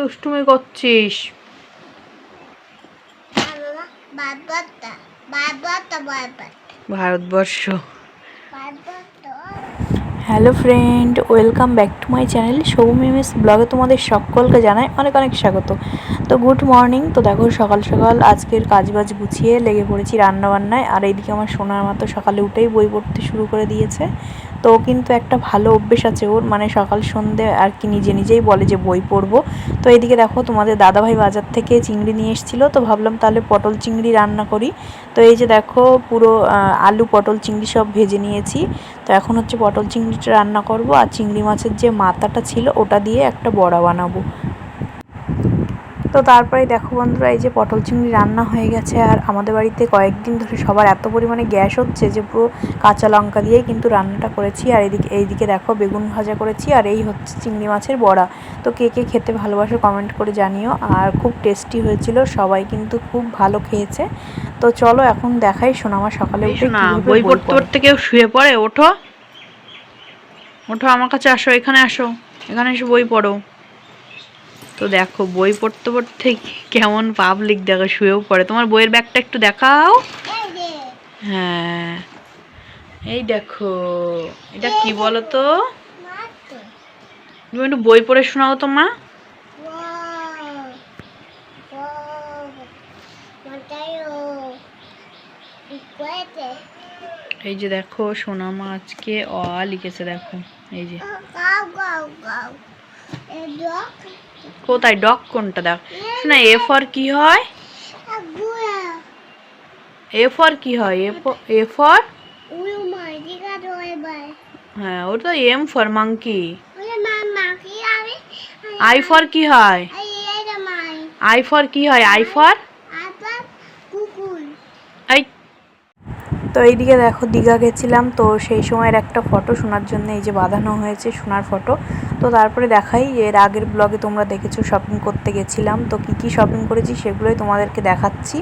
দুষ্টুমি করছিস? বারবারটা Bharatvarsha hello friend welcome back to my channel Soumi miss ব্লগে তোমাদের সকলকে জানাই অনেক অনেক স্বাগত। তো গুড মর্নিং তো দেখো সকাল সকাল আজকের কাজবাজ গুছিয়ে লেগে পড়েছি রান্না বান্নায় আর এইদিকে আমার সোনার মতো সকালে উঠেই বই পড়তে শুরু করে দিয়েছে। তো কিন্তু একটা ভালো অভ্যেস আছে ওর মানে সকাল সন্ধে আর কি নিজে নিজেই বলে যে বই পড়ব। তো এইদিকে দেখো তোমাদের দাদাভাই বাজার থেকে চিংড়ি নিয়ে এসেছিল, তো ভাবলাম তাহলে পটল চিংড়ি রান্না করি। তো এই যে দেখো পুরো আলু, পটল, চিংড়ি সব ভেজে নিয়েছি। তো এখন হচ্ছে পটল চিংড়িটা রান্না করব আর চিংড়ি মাছের যে মাথাটা ছিল ওটা দিয়ে একটা বড়া বানাবো। তো তারপরে দেখো বন্ধুরা এই যে পটল চিংড়ি রান্না হয়ে গেছে আর আমাদের বাড়িতে কয়েকদিন ধরে সবার এত পরিমাণে গ্যাস হচ্ছে যে পুরো কাঁচা লঙ্কা দিয়েই কিন্তু রান্নাটা করেছি। আর এদিকে এইদিকে দেখো বেগুন ভাজা করেছি আর এই হচ্ছে চিংড়ি মাছের বড়া। তো কে কে খেতে ভালোবাসো কমেন্ট করে জানিও। আর খুব টেস্টি হয়েছিল সবাই কিন্তু খুব ভালো খেয়েছে। তো চলো এখন দেখাই শোনা আমার সকালে উঠে বই পড়তে পড়তে কেউ শুয়ে পড়ে? ওঠো। ওঠো আমার কাছে আসো এখানে আসো। এখানে এসে বই পড়ো। তো দেখো, বই পড়তে পড়তে কেমন পাবলিক দেখো, শুয়েও পড়ে। তোমার বইয়ের ব্যাগটা একটু দেখাও। হ্যাঁ। এই দেখো, এটা কি বলো তো তুমি একটু বই পড়ে শোনাও তো, মা। এই যে দেখো সোনামা আজকে অ লিখেছে, দেখো। এই যে। এই কোথায়? ডক কোনটা দেখ। না এ ফর কি হয়? এ ফর কি হয়? এ ফর হ্যাঁ ওটা তো এম ফর মাঙ্কি ওরে মামা কি আমি আই ফর কি হয়? আই ফর কি হয়? আই ফর আই তো এইদিকে দেখো, দীঘা গেছিলাম, তো সেই সময়ের একটা ফটো শোনার জন্য এই যে বাঁধানো হয়েছে সোনার ফটো তো তারপরে দেখাই এর আগের ব্লগে তোমরা দেখেছ শপিং করতে গেছিলাম। তো কি কি শপিং করেছি সেগুলোই তোমাদেরকে দেখাচ্ছি।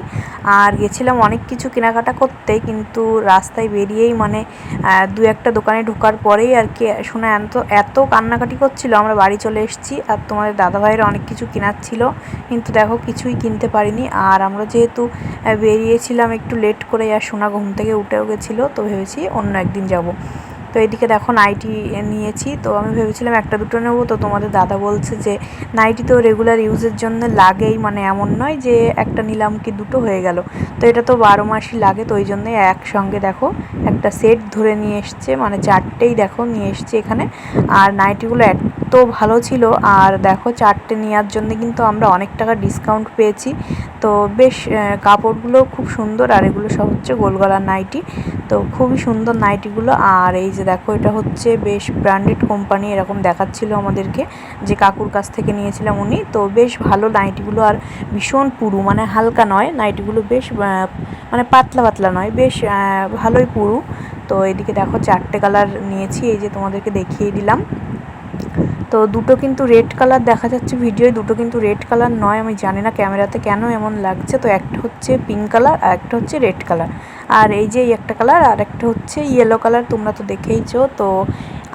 আর গেছিলাম অনেক কিছু কেনাকাটা করতে, কিন্তু রাস্তায় বেরিয়েই মানে দু একটা দোকানে ঢোকার পরেই আর কি, শোনা এত এত কান্নাকাটি করছিল, আমরা বাড়ি চলে এসেছি। আর তোমাদের দাদাভাইয়ের অনেক কিছু কেনার ছিল কিন্তু দেখো কিছুই কিনতে পারিনি। আর আমরা যেহেতু বেরিয়েছিলাম একটু লেট করে আর সোনা ঘুম থেকে উঠেও গেছিল, তো ভেবেছি অন্য একদিন যাব। তো এদিকে দেখো নাইটি নিয়েছি। তো আমি ভেবেছিলাম একটা দুটো নেব। তো তোমাদের দাদা বলছে যে, নাইটি তো রেগুলার ইউজের জন্য লাগেই। মানে এমন নয় যে একটা নিলাম কি দুটো হয়ে গেল। তো এটা তো বারো মাসই লাগে, তো ওই জন্যই একসঙ্গে দেখো একটা সেট ধরে নিয়ে এসছে। মানে চারটেই দেখো নিয়ে এসছে এখানে। আর নাইটিগুলো এত ভালো ছিল। আর দেখো চারটে নেওয়ার জন্য কিন্তু আমরা অনেক টাকা ডিসকাউন্ট পেয়েছি। তো বেশ কাপড়গুলো খুব সুন্দর আর এগুলো সব হচ্ছে গোলগলার নাইটি। তো খুবই সুন্দর নাইটিগুলো। আর এই যে দেখো, এটা হচ্ছে বেশ ব্র্যান্ডেড কোম্পানি এরকম দেখাচ্ছিল আমাদেরকে যে কাকুর কাছ থেকে নিয়েছিলাম উনি। তো বেশ ভালো নাইটিগুলো আর ভীষণ পুরু মানে হালকা নয়। নাইটিগুলো বেশ মানে পাতলা পাতলা নয়, বেশ ভালোই পুরু। তো এদিকে দেখো চারটে কালার নিয়েছি, এই যে তোমাদেরকে দেখিয়ে দিলাম। তো দুটো কিন্তু রেড কালার দেখা যাচ্ছে ভিডিওয় দুটো কিন্তু রেড কালার নয়, আমি জানি না ক্যামেরাতে কেন এমন লাগছে। তো একটা হচ্ছে পিঙ্ক কালার আর একটা হচ্ছে রেড কালার আর এই যে একটা কালার আর একটা হচ্ছে ইয়েলো কালার তোমরা তো দেখেইছো। তো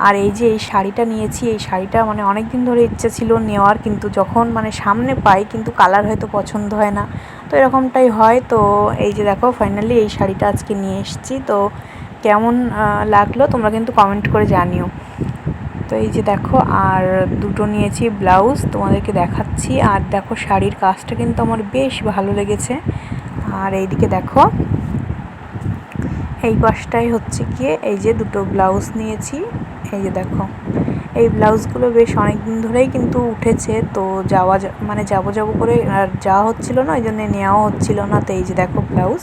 আর এই যে এই শাড়িটা নিয়েছি, এই শাড়িটা মানে অনেক দিন ধরে ইচ্ছে ছিল নেওয়ার, কিন্তু যখন মানে সামনে পাই, কিন্তু কালার হয়তো পছন্দ হয় না। তো এরকমটাই হয়। তো এই যে দেখো ফাইনালি এই শাড়িটা আজকে নিয়ে এসেছি। তো কেমন লাগল তোমরা কিন্তু কমেন্ট করে জানিও। তো এই যে দেখো, আর দুটো নিয়েছি ব্লাউজ, তোমাদেরকে দেখাচ্ছি। আর দেখো শাড়ির কাজটা কিন্তু আমার বেশ ভালো লেগেছে। আর এইদিকে দেখো, এই পাশটাই হচ্ছে গিয়ে এই যে দুটো ব্লাউজ নিয়েছি। এই যে দেখো। এই ব্লাউজগুলো বেশ অনেক দিন ধরেই কিন্তু উঠেছে, তো যাওয়া মানে যাব যাব করে আর যাওয়া হচ্ছিল না ওই জন্য নেওয়াও হচ্ছিল না। তো এই যে দেখো ব্লাউজ,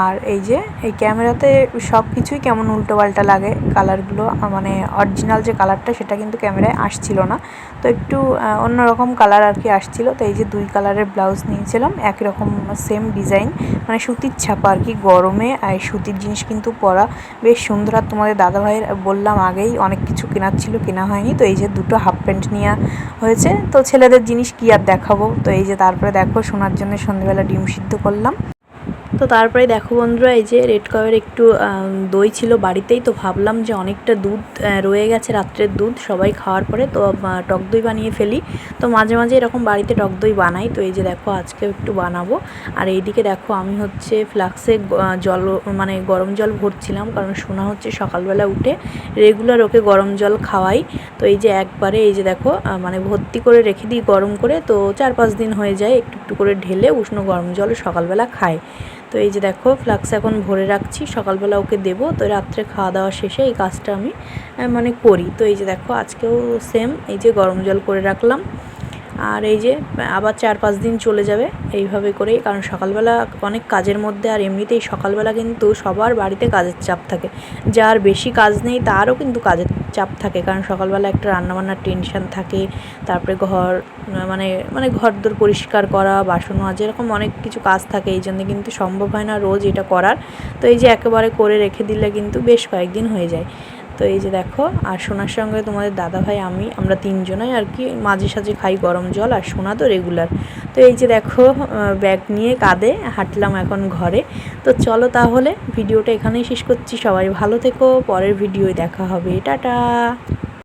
আর এই যে এই ক্যামেরাতে সব কিছুই কেমন উল্টো পাল্টা লাগে কালারগুলো মানে অরিজিনাল যে কালারটা সেটা কিন্তু ক্যামেরায় আসছিল না। তো একটু অন্যরকম কালার আর কি আসছিল। তো এই যে দুই কালারের ব্লাউজ নিয়েছিলাম, একই রকম সেম ডিজাইন মানে সুতির ছাপা আর কি গরমে, আর সুতির জিনিস কিন্তু পরা বেশ সুন্দর। আর তোমাদের দাদাভাইয়ের বললাম আগেই, অনেক কিছু কেনার ছিল কেনা হয়নি। তো এই যে দুটো হাফ প্যান্ট নেওয়া হয়েছে। তো ছেলেদের জিনিস কি আর দেখাবো? তো এই যে তারপরে দেখো শোনার জন্য সন্ধ্যেবেলা ডিম সিদ্ধ করলাম। তো তারপরে দেখো বন্ধুরা, এই যে রেড কাপের একটু দই ছিল বাড়িতেই, তো ভাবলাম যে অনেকটা দুধ রয়ে গেছে রাত্রের দুধ, সবাই খাওয়ার পরে তো টক দই বানিয়ে ফেলি। তো মাঝে মাঝে এরকম বাড়িতে টক দই বানাই, তো এই যে দেখো আজকে একটু বানাবো। আর এইদিকে দেখো আমি হচ্ছে ফ্লাক্সে জল মানে গরম জল ভরছিলাম, কারণ শোনা হচ্ছে সকালবেলা উঠে রেগুলার ওকে গরম জল খাওয়াই। তো এই যে একবারে, এই যে দেখো মানে ভর্তি করে রেখে দিই গরম করে, তো চার পাঁচ দিন হয়ে যায়, একটু একটু করে ঢেলে উষ্ণ গরম জল সকালবেলা খায় তো এই যে দেখো ফ্লাক্স এখন ভরে রাখছি, সকালবেলা ওকে দেবো। তো রাত্রে খাওয়া দাওয়া শেষে এই কাজটা আমি মানে করি। তো এই যে দেখো, আজকেও সেম এই যে গরম জল করে রাখলাম। আর এই যে, আবার চার পাঁচ দিন চলে যাবে এইভাবে করেই, কারণ সকালবেলা অনেক কাজের মধ্যে, আর এমনিতেই সকালবেলা কিন্তু সবার বাড়িতে কাজের চাপ থাকে। যার বেশি কাজ নেই, তারও কিন্তু কাজের চাপ থাকে, কারণ সকালবেলা একটা রান্নাবান্নার টেনশান থাকে, তারপরে ঘর মানে মানে ঘর দোর পরিষ্কার করা, বাসন মাজা, এরকম অনেক কিছু কাজ থাকে, এই জন্য কিন্তু সম্ভব হয় না রোজ এটা করার। তো এই যে একেবারে করে রেখে দিলে কিন্তু বেশ কয়েকদিন হয়ে যায়। তো এই যে দেখো, আর সোনার সঙ্গে তোমাদের দাদা ভাই আমি, আমরা তিনজনাই আর কি মাঝে সাঝে খাই গরম জল আর সোনা তো রেগুলার তো এই যে দেখো ব্যাগ নিয়ে কাঁদে হাঁটলাম এখন ঘরে। তো চলো তাহলে, ভিডিওটা এখানেই শেষ করছি। সবাই ভালো থেকো, পরের ভিডিওয় দেখা হবে। টাটা!